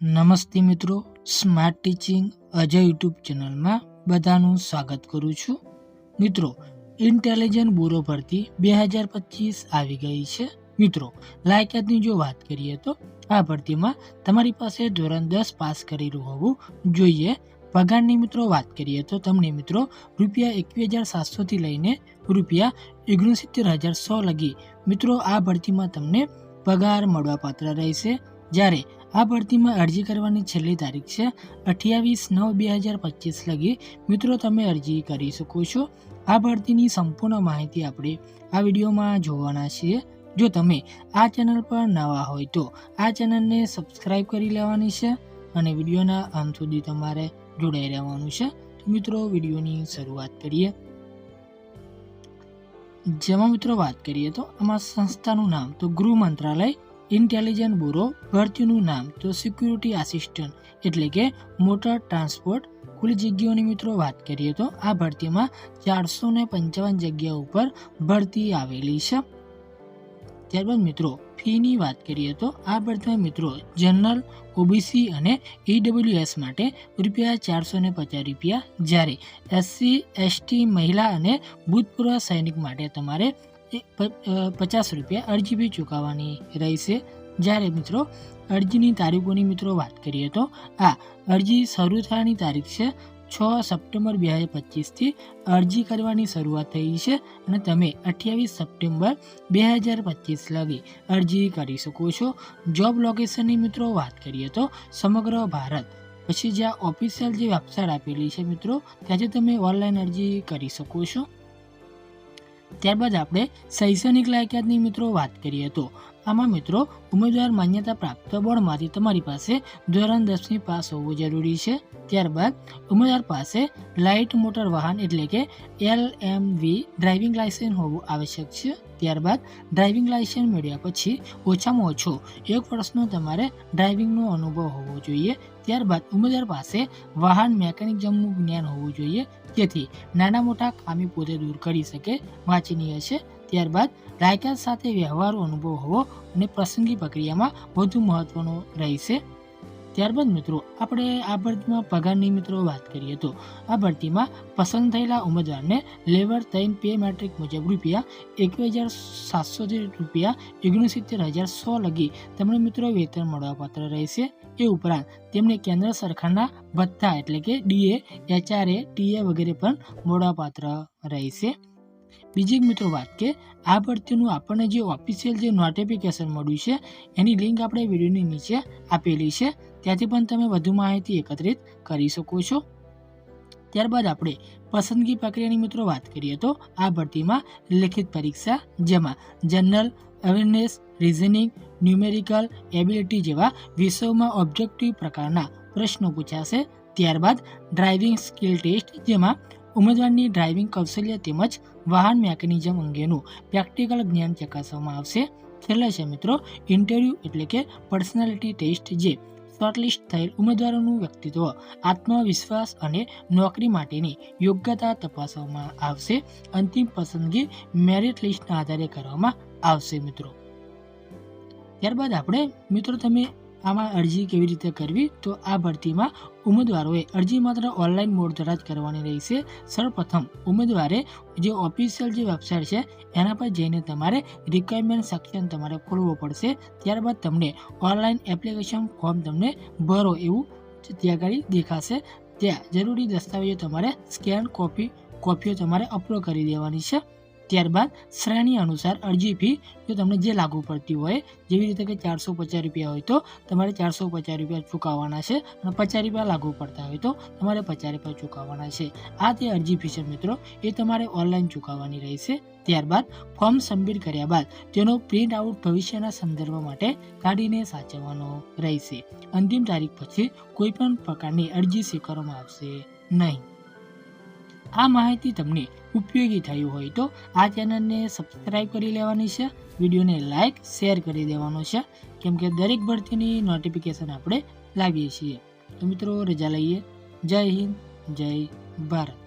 નમસ્તે મિત્રો smart teaching Ajay YouTube ચેનલમાં બધાનું સ્વાગત કરું છું. મિત્રો ઇન્ટેલિજન્ટ બ્યુરો ભરતી બે હજાર પચીસ આવી ગઈ છે. મિત્રો લાયકાતની જો વાત કરીએ તો, આ ભરતીમાં તમારી પાસે ધોરણ દસ પાસ કરેલું હોવું જોઈએ. પગારની મિત્રો વાત કરીએ તો તમને મિત્રો, રૂપિયા એકવીસ હજાર સાતસોથી લઈને રૂપિયા ઓગણસિત્તેર હજાર સો લગી મિત્રો આ ભરતીમાં તમને પગાર મળવાપાત્ર રહેશે. જ્યારે આ ભરતીમાં અરજી કરવાની છેલ્લી તારીખ છે, અઠ્યાવીસ નવ બે હજાર પચીસ લગી. મિત્રો, તમે અરજી કરી શકો છો. આ ભરતીની સંપૂર્ણ માહિતી આપણે આ વિડીયોમાં જોવાના છીએ. જો તમે આ ચેનલ પર નવા હોય તો આ ચેનલને સબસ્ક્રાઈબ કરી લેવાની છે અને વિડીયોના અંત સુધી તમારે જોડાઈ રહેવાનું છે. તો મિત્રો, વિડીયોની શરૂઆત કરીએ. જેમાં મિત્રો વાત કરીએ તો આમાં સંસ્થાનું નામ તો ગૃહ મંત્રાલય ઇન્ટેલિજન્ટ બ્યુરો ભરતીનું નામ તો સિક્યુરિટી આસિસ્ટન્ટ એટલે કે મોટર ટ્રાન્સપોર્ટ. કુલ જગ્યાઓની મિત્રો વાત કરીએ તો આ ભરતીમાં ચારસો ને પંચાવન જગ્યા ઉપર ભરતી આવેલી છે. ત્યારબાદ મિત્રો ફીની વાત કરીએ તો આ ભરતીમાં મિત્રો જનરલ, ઓબીસી અને ઈડબ્લ્યુએસ માટે રૂપિયા ચારસો ને પચાસ રૂપિયા જ્યારે એસસી, એસટી, મહિલા અને ભૂતપૂર્વ સૈનિક માટે તમારે પચાસ રૂપિયા અરજી ફી ચૂકવવાની રહેશે. જ્યારે મિત્રો અરજીની તારીખોની મિત્રો વાત કરીએ તો આ અરજી શરૂ થવાની તારીખ છે છ સપ્ટેમ્બર બે હજાર પચીસથી અરજી કરવાની શરૂઆત થઈ છે અને તમે અઠ્યાવીસ સપ્ટેમ્બર બે હજાર પચીસ લગી અરજી કરી શકો છો. જોબ લોકેશનની મિત્રો વાત કરીએ તો સમગ્ર ભારત, પછી જ્યાં ઓફિશિયલ જે વેબસાઇટ આપેલી છે મિત્રો ત્યાંથી તમે ઓનલાઈન અરજી કરી શકો છો. ત્યારબાદ આપણે શૈક્ષણિક લાયકાતની મિત્રો વાત કરીએ તો આમાં મિત્રો, ઉમેદવાર માન્યતા પ્રાપ્ત બોર્ડમાંથી તમારી પાસે ધોરણ દસમી પાસ હોવું જરૂરી છે. ત્યારબાદ, ઉમેદવાર પાસે લાઇટ મોટર વાહન એટલે કે L M V driving licence હોવું આવશ્યક છે. ત્યારબાદ, ડ્રાઇવિંગ લાયસન્સ મેળવ્યા પછી ઓછામાં ઓછો એક વર્ષનો તમારે ડ્રાઇવિંગનો અનુભવ હોવો જોઈએ. ત્યારબાદ, ઉમેદવાર પાસે વાહન મેકેનિઝમનું જ્ઞાન હોવું જોઈએ જેથી નાના મોટા ખામી પોતે દૂર કરી શકે. વાંચનીય છે. ત્યારબાદ લાયકાત સાથે વ્યવહારુ અનુભવ હોવો અને પ્રસંગી પ્રક્રિયામાં વધુ મહત્વનો રહેશે. ત્યારબાદ મિત્રો, આપણે આ ભરતીમાં પગારની મિત્રો વાત કરીએ તો, આ ભરતીમાં પસંદ થયેલા ઉમેદવારને લેવર તૈન પે મેટ્રિક મુજબ રૂપિયા એકવીસ હજાર સાતસોથી રૂપિયા ઓગણસિત્તેર હજાર સો લગી તેમણે મિત્રો વેતન મળવાપાત્ર રહેશે. એ ઉપરાંત તેમને કેન્દ્ર સરકારના ભથ્થા એટલે કે ડીએ એચઆરએ ટીએ વગેરે પણ મળવાપાત્ર રહેશે. બીજી મિત્રો વાત કે, આ ભરતીનું આપણને જે ઓફિશિયલ જે નોટિફિકેશન મળ્યું છે, એની લિંક આપણે વિડીયોની નીચે આપેલી છે. ત્યાંથી પણ તમે વધુ માહિતી એકત્રિત કરી શકો છો. ત્યારબાદ આપણે પસંદગી પ્રક્રિયાની મિત્રો વાત કરીએ તો, આ ભરતીમાં લેખિત પરીક્ષા જેમાં general awareness reasoning numerical ability જેવા વિષયોમાં ઓબ્જેક્ટિવ પ્રકારના પ્રશ્નો પૂછાશે. ત્યારબાદ ડ્રાઇવિંગ સ્કિલ ટેસ્ટ જેમાં ઉમેદવારની ડ્રાઇવિંગ કૌશલ્ય તેમજ વાહન મેકેનિઝમ અંગેનું પ્રેક્ટિકલ જ્ઞાન ચકાસવામાં આવશે. છેલ્લે છે મિત્રો, ઇન્ટરવ્યૂ એટલે કે પર્સનાલિટી ટેસ્ટ જે શોર્ટલિસ્ટ થયેલ ઉમેદવારોનું વ્યક્તિત્વ, આત્મવિશ્વાસ અને નોકરી માટેની યોગ્યતા તપાસવામાં આવશે. અંતિમ પસંદગી મેરિટ લિસ્ટના આધારે કરવામાં આવશે મિત્રો. ત્યારબાદ આપણે મિત્રો તમે આમાં અરજી કેવી રીતે કરવી, તો આ ભરતીમાં ઉમેદવારોએ અરજી માત્ર ઓનલાઈન મોડ દ્વારા જ કરવાની રહેશે. સર્વપ્રથમ, ઉમેદવારે જે ઓફિશિયલ જે વેબસાઇટ છે, એના પર જઈને તમારે રિક્વાયરમેન્ટ સેક્શન તમારે ખોલવો પડશે. ત્યારબાદ તમને ઓનલાઈન એપ્લિકેશન ફોર્મ તમને ભરો એવું ત્યાં આગળ દેખાશે. ત્યાં જરૂરી દસ્તાવેજો તમારે સ્કેન કોપી કોપીઓ તમારે અપલોડ કરી દેવાની છે. ત્યારબાદ શ્રેણી અનુસાર અરજી ફી જો તમને જે લાગુ પડતી હોય, જેવી રીતે કે ચારસો પચાસ રૂપિયા હોય તો તમારે ચારસો પચાસ રૂપિયા ચૂકવવાના છે અને પચાસ રૂપિયા લાગુ પડતા હોય તો તમારે પચાસ રૂપિયા ચૂકવવાના છે. આ તે અરજી ફી છે મિત્રો, એ તમારે ઓનલાઈન ચૂકવવાની રહેશે. ત્યારબાદ ફોર્મ સબમિટ કર્યા બાદ તેનો પ્રિન્ટ આઉટ ભવિષ્યના સંદર્ભ માટે કાઢીને સાચવવાનો રહેશે. અંતિમ તારીખ પછી કોઈપણ પ્રકારની અરજી સ્વીકારવામાં આવશે નહીં. આ માહિતી તમને ઉપયોગી થયું હોય તો આ ચેનલને સબસ્ક્રાઈબ કરી લેવાની છે. વિડીયોને લાઇક શેર કરી દેવાનો છે. કેમ કે દરેક ભરતીની નોટિફિકેશન આપણે લાવીએ છીએ. તો મિત્રો રજા લઈએ. જય હિન્દ, જય ભારત.